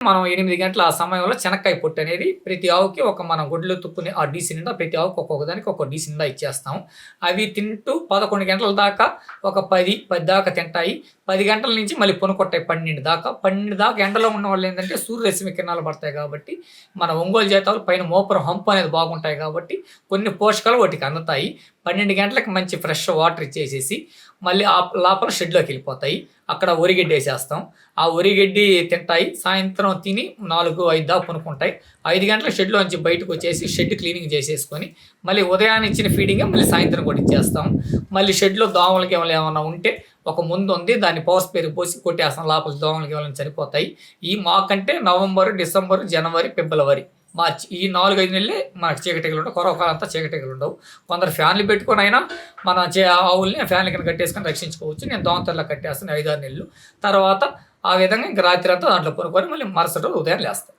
మనం ఎనిమిది గంటల ఆ సమయంలో చెనక్కాయ పొట్టు అనేది ప్రతి ఆవుకి ఒక మనం గుడ్లు తుక్కుని ఆ డీసీ నిండా ప్రతి ఆవుకి ఒక్కొక్క దానికి ఒక్కొక్క డీసీ నిండా ఇచ్చేస్తాం. అవి తింటూ పదకొండు గంటల దాకా ఒక పది పది దాకా తింటాయి. పది గంటల నుంచి మళ్ళీ పొనుకొట్టాయి పన్నెండు దాకా. పన్నెండు దాకా ఎండలో ఉన్న వాళ్ళు ఏంటంటే సూర్యరశ్మి కిరణాలు పడతాయి కాబట్టి మన ఒంగోలు జాతాలు పైన మోపురం హంపు అనేది బాగుంటాయి కాబట్టి కొన్ని పోషకాలు వాటికి అందుతాయి. పన్నెండు గంటలకు మంచి ఫ్రెష్ వాటర్ ఇచ్చేసేసి మళ్ళీ ఆ లోపల షెడ్లోకి వెళ్ళిపోతాయి. అక్కడ ఒరిగడ్డి వేసేస్తాం ఆ ఒరిగడ్డి తింటాయి సాయంత్రం తిని నాలుగు ఐదు దాకా పనుకుంటాయి. ఐదు గంటల షెడ్లో నుంచి బయటకు వచ్చేసి షెడ్ క్లీనింగ్ చేసేసుకొని మళ్ళీ ఉదయాన్నే ఇచ్చిన ఫీడింగ్ మళ్ళీ సాయంత్రం కూడా ఇచ్చేస్తాం. మళ్ళీ షెడ్లో దోమలకి ఏమైనా ఏమైనా ఉంటే ఒక ముందు ఉంది దాన్ని పవర్ పేరు పోసి కొట్టేస్తాం. లోపల దోమలకి ఏమైనా చనిపోతాయి ఈ మాకంటే నవంబర్ డిసెంబర్ జనవరి ఫిబ్రవరి మార్చి ఈ నాలుగు ఐదు నెలలే మనకు చీకటిగలు ఉండవు. కొరవకాలం చీకటికలు చీకటిగలు ఉండవు. కొందరు ఫ్యాన్లు పెట్టుకొని అయినా మన చే ఆవుల్ని ఫ్యాన్లు కింద కట్టేసుకొని రక్షించుకోవచ్చు. నేను దోమతల్లా కట్టేస్తాను ఐదారు నెలలు. తర్వాత ఆ విధంగా ఇంక రాత్రి అంతా దాంట్లో కొనుక్కొని మళ్ళీ మరుసటి ఉదయం లేస్తాను.